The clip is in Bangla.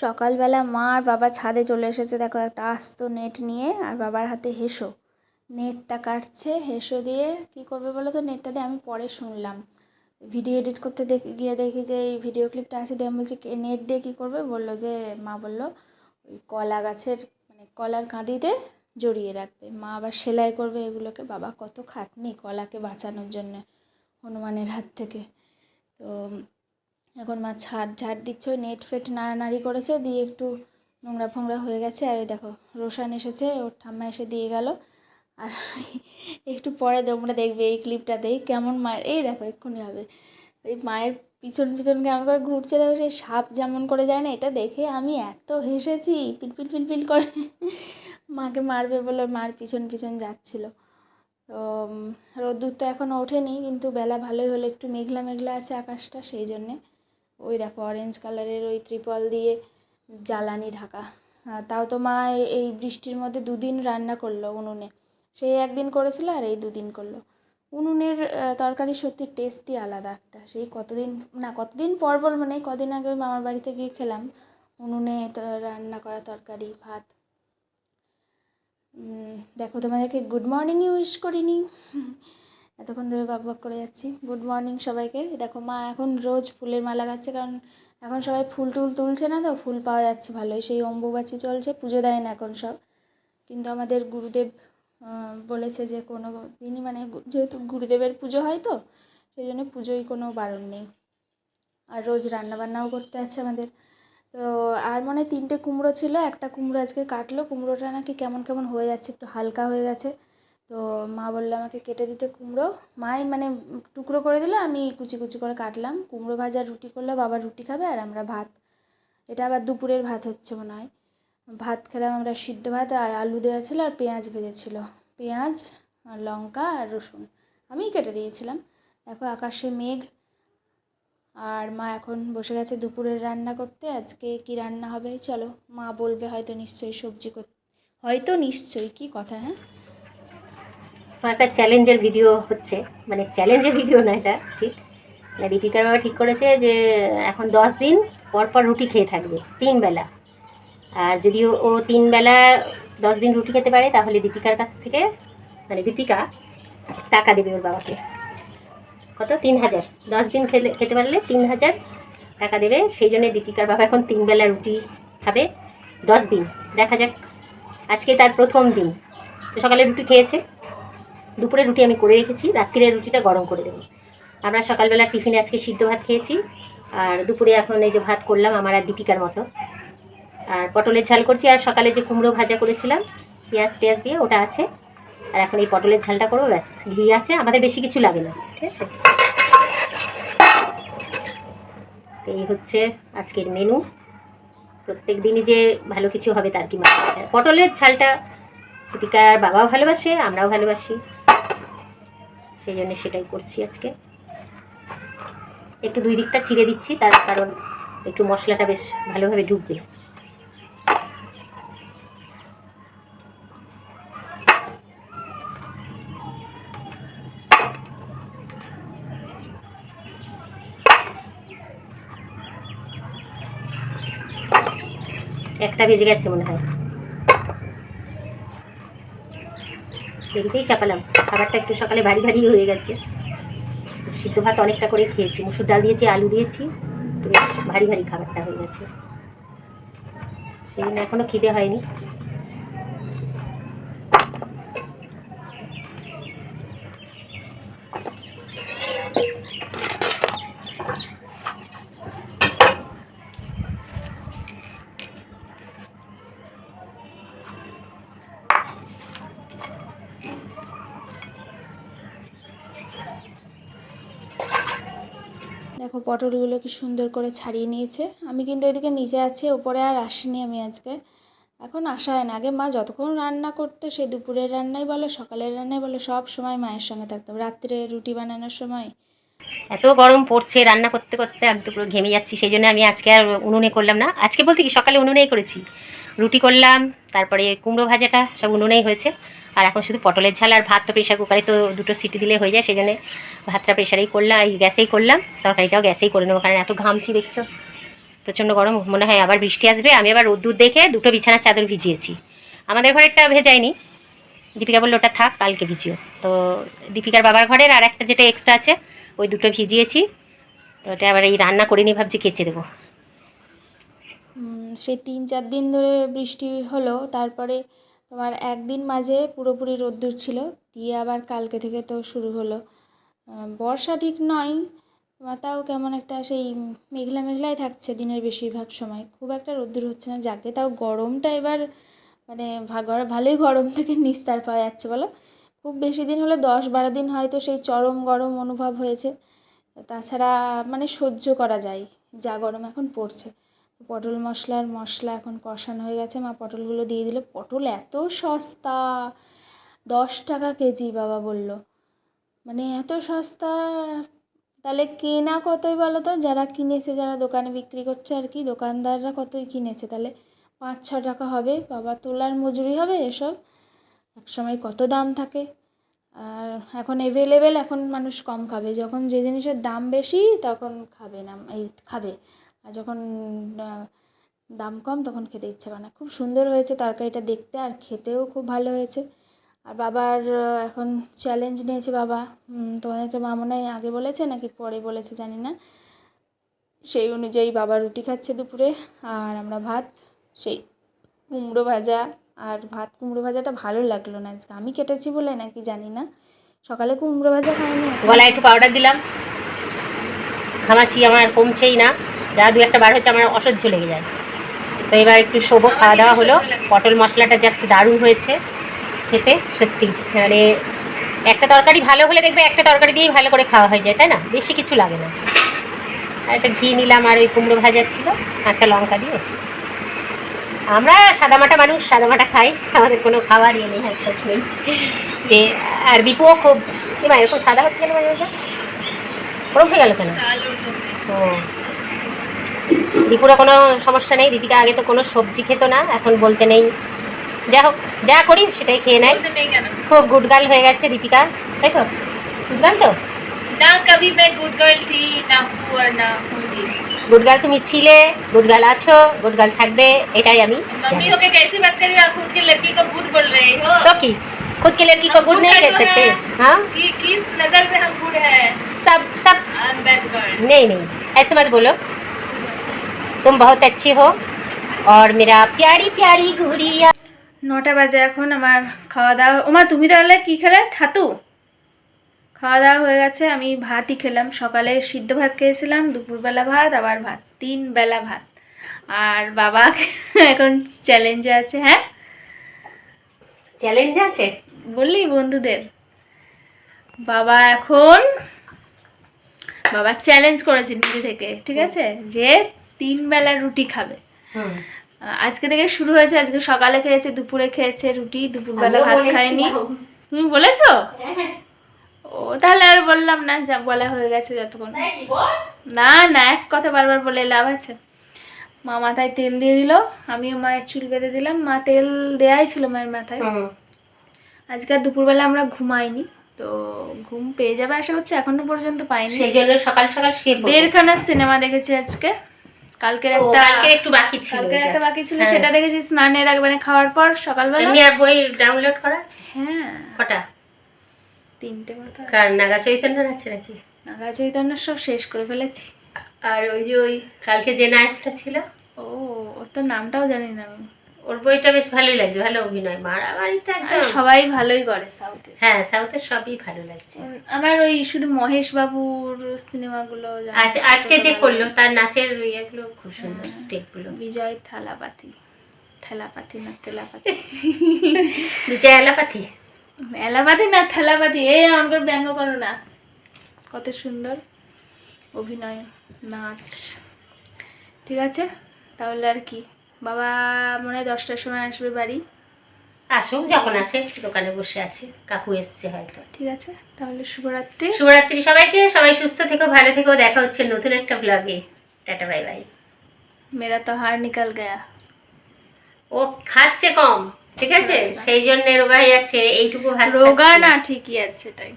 সকালবেলা মা আর বাবা ছাদে চলে এসেছে। দেখো একটা আস্ত নেট নিয়ে আর বাবার হাতে হেসো। নেটটা কাটছে, হেসো দিয়ে কি করবে বলো তো? নেটটা দিয়ে আমি পরে শুনলাম। ভিডিও এডিট করতে দেখে, গিয়ে দেখি যে এই ভিডিও ক্লিপটা আছে দিয়ে আমি বলছি নেট দিয়ে কী করবে? বলল যে মা বলল, ওই কলা গাছের মানে কলার কাঁদিতে জড়িয়ে রাখবে। মা আবার সেলাই করবে এগুলোকে। বাবা কত খাটনি কলাকে বাঁচানোর জন্য হনুমানের হাত থেকে। তো এখন মা ছাড়, ঝাড় দিচ্ছে, ওই নেট ফেট নাড়ানাড়ি করেছে, দিয়ে একটু নোংরা ফোংরা হয়ে গেছে। আর ওই দেখো, রোশান এসেছে, ওর ঠাম্মা এসে দিয়ে গেল। আর একটু পরে তোমরা দেখবে এই ক্লিপটাতেই কেমন মায়ের এই দেখো, এক্ষুনি হবে। এই মায়ের পিছন পিছন কেমন করে ঘুরছে, দেখো সেই সাপ যেমন করে যায় না, এটা দেখে আমি এত হেসেছি, পিলপিল পিলপিল করে। মাকে মারবে বলে মার পিছন পিছন যাচ্ছিল। তো রোদ্দুর তো এখনও ওঠেনি, কিন্তু বেলা ভালোই হলো, একটু মেঘলা মেঘলা আছে আকাশটা, সেই জন্যে। ওই দেখো অরেঞ্জ কালারের ওই ত্রিপল দিয়ে জ্বালানি ঢাকা। তাও তো মা এই বৃষ্টির মধ্যে দুদিন রান্না করল উনুনে। সেই একদিন করেছিল আর এই দুদিন করল। উনুনের তরকারি সত্যি টেস্টই আলাদা একটা। সেই কতদিন, না, কতদিন পর পর মানে কদিন আগে মামার বাড়িতে গিয়ে খেলাম। উনুনে রান্না করা তরকারি, ভাত। দেখো তোমাদেরকে গুড মর্নিংই উইশ করিনি। এতক্ষণ ধরে বাক বাক করে যাচ্ছি। গুড মর্নিং সবাইকে। দেখো মা এখন রোজ ফুলের মালা গাচ্ছে, কারণ এখন সবাই ফুল টুল তুলছে না তো, ফুল পাওয়া যাচ্ছে ভালোই। সেই অম্বুবাচি চলছে, পুজো দেয় না এখন সব। কিন্তু আমাদের গুরুদেব বলেছে যে কোনো দিনই মানে যেহেতু গুরুদেবের পুজো হয় তো, সেই জন্য পুজোয় কোনো বারণ নেই। আর রোজ রান্নাবান্নাও করতে আছে আমাদের। তো আর মনে তিনটে কুমড়ো ছিল, একটা কুমড়ো আজকে কাটলো। কুমড়োটা নাকি কেমন কেমন হয়ে যাচ্ছে, একটু হালকা হয়ে গেছে। তো মা বলল আমাকে কেটে দিতে কুমড়ো। মাই মানে টুকরো করে দিলে, আমি কুচি কুচি করে কাটলাম। কুমড়ো ভাজা রুটি করলে, বাবা রুটি খাবে আর আমরা ভাত। এটা আবার দুপুরের ভাত হচ্ছে মনে হয়। ভাত খেলাম আমরা সিদ্ধ ভাত, আর আলু দেওয়া ছিল আর পেঁয়াজ ভেজেছিল। পেঁয়াজ, আর লঙ্কা, আর রসুন। আমিই কেটে দিয়েছিলাম। দেখো আকাশে মেঘ, আর মা এখন বসে গেছে দুপুরের রান্না করতে। আজকে কি রান্না হবে? চলো মা বলবে হয়তো নিশ্চয়ই সবজি করতে হয়তো নিশ্চয়ই, কি কথা হ্যাঁ? একটা চ্যালেঞ্জের ভিডিও হচ্ছে। মানে চ্যালেঞ্জের ভিডিও না এটা, ঠিক? মানে দীপিকার বাবা ঠিক করেছে যে, এখন দশ দিন পর পর রুটি খেয়ে থাকবে, তিন বেলা। আর যদি ও- তিন বেলা দশ দিন রুটি খেতে পারে, তাহলে দীপিকার কাছ থেকে মানে দীপিকা টাকা দেবে ওর বাবাকে। কত? তিন হাজার। দশ দিন খেলে, খেতে পারলে তিন হাজার টাকা দেবে, সেই জন্য দীপিকার বাবা এখন তিন বেলা রুটি খাবে দশ দিন। দেখা যাক, আজকে তার প্রথম দিন। তো সকালে রুটি খেয়েছে। দুপুরে রুটি আমি করে রেখেছি রাত্রিরের রুটিটা গরম করে দেবো। আমরা সকালবেলা টিফিনে আজকে সিদ্ধ ভাত খেয়েছি, আর দুপুরে এখন এই যে ভাত করলাম আমার আর দীপিকার মতো। আর পটলের ঝাল করছি, আর সকালে যে কুমড়ো ভাজা করেছিলাম, পেঁয়াজ টেয়াজ দিয়ে, ওটা আছে। আর এখন এই পটলের ঝালটা করব, ব্যাস, ঘি আছে, আমাদের বেশি কিছু লাগে না, ঠিক আছে? এই হচ্ছে আজকের মেনু প্রত্যেক দিনই যে ভালো কিছু হবে তার কি মানে পটলের ঝালটা দীপিকার বাবাও ভালোবাসে, আমরাও ভালোবাসি। সেই জন্য সেটাই করছি আজকে। একটু দুই দিকটা চিড়ে দিচ্ছি, তার কারণ একটু মশলাটা বেশ ভালোভাবে ঢুকবে। একটা বেজে গেছে মনে হয়। দেরিতেই চাপালাম। খাবারটা একটু সকালে ভারী ভারী হয়ে গেছে। সিদ্ধ ভাত অনেকটা করে খেয়েছি। মুসুর ডাল দিয়েছি, আলু দিয়েছি ভারী ভারী খাবারটা হয়ে গেছে। সেই জন্য এখনও খিদে হয়নি। দেখো পটলগুলো কি সুন্দর করে ছাড়িয়ে নিয়েছে। আমি কিন্তু এদিকে নিচে আছি, ওপরে আর আসিনি আমি আজকে। এখন আসা হয় না। আগে মা যতক্ষণ রান্না করতো, সে দুপুরের রান্নাই বলো, সকালের রান্নাই বলো, সব সময় মায়ের সঙ্গে থাকতাম। রাত্রে রুটি বানানোর সময়। এত গরম পড়ছে রান্না করতে করতে, আমি তো পুরো ঘেমে যাচ্ছি। সেই জন্য আমি আজকে আর উনুনে করলাম না। আজকে বলতে কি, সকালে উনুনেই করেছি। রুটি করলাম, তারপরে কুমড়ো ভাজাটা, সব উনুনেই হয়েছে। আর এখন শুধু পটলের ঝাল আর ভাত তো প্রেশার কুকারে তো দুটো সিটি দিলে হয়ে যায় সেই জন্য ভাতটা প্রেশারেই করলাম, এই গ্যাসেই করলাম, তরকারিটাও গ্যাসেই করে নেব, কারণ এত ঘামছি, দেখছ। প্রচণ্ড গরম, মনে হয় আবার বৃষ্টি আসবে। আমি আবার রোদ্দুর দেখে দুটো বিছানার চাদর ভিজিয়েছি। আমাদের ঘরেরটা ভেজাইনি দীপিকা বলল, ওটা থাক, কালকে ভিজিও। তো দীপিকার বাবার ঘরের আর একটা যেটা এক্সট্রা আছে, ওই দুটো ভিজিয়েছি। তো ওটা আবার এই রান্না করিনি, ভাবছি কেচে দেবো। সেই তিন চার দিন ধরে বৃষ্টি হলো, তারপরে তোমার একদিন মাঝে পুরোপুরি রোদ্দুর ছিল, দিয়ে আবার কালকে থেকে তো শুরু হলো। বর্ষা ঠিক নয়, তোমার তাও কেমন একটা সেই মেঘলা মেঘলাই থাকছে দিনের বেশিরভাগ সময়। খুব একটা রোদ্দুর হচ্ছে না, যাকে তাও গরমটা এবার মানে ভালোই গরম থেকে নিস্তার পাওয়া যাচ্ছে বলো। খুব বেশি দিন হলে দশ বারো দিন হয়তো সেই চরম গরম অনুভব হয়েছে। তাছাড়া মানে সহ্য করা যায়, যা গরম এখন পড়ছে। পটল মশলার মশলা এখন কষানো হয়ে গেছে। মা পটলগুলো দিয়ে দিল। পটল এত সস্তা, দশ টাকা কেজি, বাবা বলল। মানে এত সস্তা, তাহলে কেনা কতই বলো তো? যারা কিনেছে, যারা দোকানে বিক্রি করছে আর কি, দোকানদাররা কতই কিনেছে? তাহলে পাঁচ, ছ টাকা হবে। বাবা, তোলার মজুরি হবে এসব? একসময় কত দাম থাকে? আর এখন এভেলেবেল এখন মানুষ কম খাবে। যখন যে জিনিসের দাম বেশি, তখন খাবে না, এই খাবে। আর যখন দাম কম তখন খেতে ইচ্ছে করে না। খুব সুন্দর হয়েছে তরকারিটা দেখতে আর খেতেও খুব ভালো হয়েছে। আর বাবার এখন চ্যালেঞ্জ নিয়েছে বাবা। তোমাদেরকে মা মনে হয় আগে বলেছে নাকি পরে বলেছে জানি না। সেই অনুযায়ী বাবা রুটি খাচ্ছে দুপুরে আর আমরা ভাত, সেই কুমড়ো ভাজা আর ভাত কুমড়ো ভাজাটা ভালো লাগল না আজকে। আমি কেটেছি বলে নাকি জানি না। সকালে কুমড়ো ভাজা খাইনি। গলায় একটু পাউডার দিলাম। ঘামাচি আমার কমছেই না। যা দু একটা বার হচ্ছে আমার অসহ্য লেগে যায়। তো এবার একটু শোবো খাওয়া দাওয়া হলো। পটল মশলাটা জাস্ট দারুণ হয়েছে খেতে সত্যি। মানে একটা তরকারি ভালো হলে দেখবে একটা তরকারি দিয়েই ভালো করে খাওয়া হয়ে যায় তাই না? বেশি কিছু লাগে না। আর একটা ঘি নিলাম আর ওই কুমড়ো ভাজা ছিল কাঁচা লঙ্কা দিয়ে। আমরা সাদামাটা মানুষ সাদামাটা খাই। আমাদের কোনো খাবার ইয়ে নেই হ্যাঁ নেই। যে আর বিপুও খুব এরকম সাদা হচ্ছে কেন মাঝে মাঝে ওরম হয়ে গেল কেন? ও। দীপুরও কোনো সমস্যা নেই দীপিকা আগে তো কোনো সবজি খেত না এখন বলতে নেই যা হোক যা করি সেটাই খেয়ে নেয় খুব গুড গার্ল হয়ে গেছে দীপিকা তাই তো গুড গার্ল তো ना कभी मैं गुड गर्ल थी ना हूँ और ना होंगी গুড গার্ল তুমি ছিলে গুড গার্ল আছো গুড গার্ল থাকবে এটাই আমি मम्मी জানি। होके कैसी बात कर रही हो आप खुद की लड़की को गुड बोल रहे हो तो की खुद के लड़की को गुड नहीं कह सकते हाँ कि किस नजर से हम गुड है सब सब आई एम बैड गर्ल नहीं नहीं ऐसे मत बोलो तुम बहुत अच्छी हो और मेरा प्यारी प्यारी गुड़िया নটা বাজে এখন আমার খাওয়া দাওয়া ওমা তুমি তাহলে কি খেলে ছাতু খাওয়া দাওয়া হয়ে গেছে আমি ভাতই খেলাম সকালে সিদ্ধ ভাত খেয়েছিলাম দুপুরবেলা ভাত আবার ভাত তিন বেলা ভাত আর বাবা এখন চ্যালেঞ্জে আছে হ্যাঁ চ্যালেঞ্জ আছে বললি বন্ধুদের বাবা এখন বাবা চ্যালেঞ্জ করেছে নিজে থেকে ঠিক আছে যে তিন বেলা রুটি খাবে। আজকে থেকে শুরু হয়েছে আজকে সকালে খেয়েছে দুপুরে খেয়েছে রুটি দুপুরবেলা ভাত খায়নি তুমি বলেছ? ও তাহলে আর বললাম না যা বলা হয়ে গেছে যতক্ষণ। না না এক কথা বারবার বলে লাভ আছে। মা মাথায় তেল দিয়ে দিল আমিও মায়ের চুল বেঁধে দিলাম। মা তেল দেয়াই ছিল মায়ের মাথায়। আজকে আর দুপুরবেলা আমরা ঘুমাইনি তো ঘুম পেয়ে যাবে আশা করছি এখনও পর্যন্ত পাইনি। সেই জন্য সকাল সকাল দেড়খানা সিনেমা দেখেছি আজকে। কালকের একটা কালকের একটু বাকি ছিল কালকের একটা বাকি ছিল হ্যাঁ। সেটা দেখেছি স্নানের আগে মানে খাওয়ার পর সকালবেলা। আমি আর বই ডাউনলোড করা আছে? হ্যাঁ। কটা? তিনটে মতো কার নাগা চৈতন্য আছে নাকি? নাগা চৈতন্য সব শেষ করে ফেলেছি। আর ওই যে ওই কালকে যে নায়কটা ছিল? ও ওর তো নামটাও জানি না আমি। ওর বইটা বেশ ভালোই লাগছে ভালো অভিনয়। মারামারিটা একদম সবাই ভালোই করে সাউথে হ্যাঁ সাউথের সবই ভালো লাগছে। আমার ওই শুধু মহেশ বাবুর সিনেমাগুলো আজকে যে করল তার নাচের ইয়েগুলো খুব সুন্দর স্টেপগুলো। বিজয় থালাপাতি। থেলাপাতি না তেলাপাতি? বিজয় এলাপাতি এলাপাতি না থেলাপাতি এই আমার ব্যঙ্গ করো না। কত সুন্দর অভিনয় নাচ। ঠিক আছে? তাহলে আর কি? বাবা মনে হয় দশটার সময় আসবে বাড়ি। আসুক যখন আসে দোকানে বসে আছে। কাকু এসছে হয়তো। ঠিক আছে তাহলে শুভরাত্রি। শুভরাত্রি সবাইকে সবাই সুস্থ থেকো ভালো থেকো দেখা হচ্ছে নতুন একটা ব্লগে টাটা বাই বাই। মেরা তো হার নিকাল গয়া। ও খাচ্ছে কম ঠিক আছে? সেই জন্য রোগা হয়ে যাচ্ছে এইটুকু ভালো রোগা না ঠিকই আছে তাই।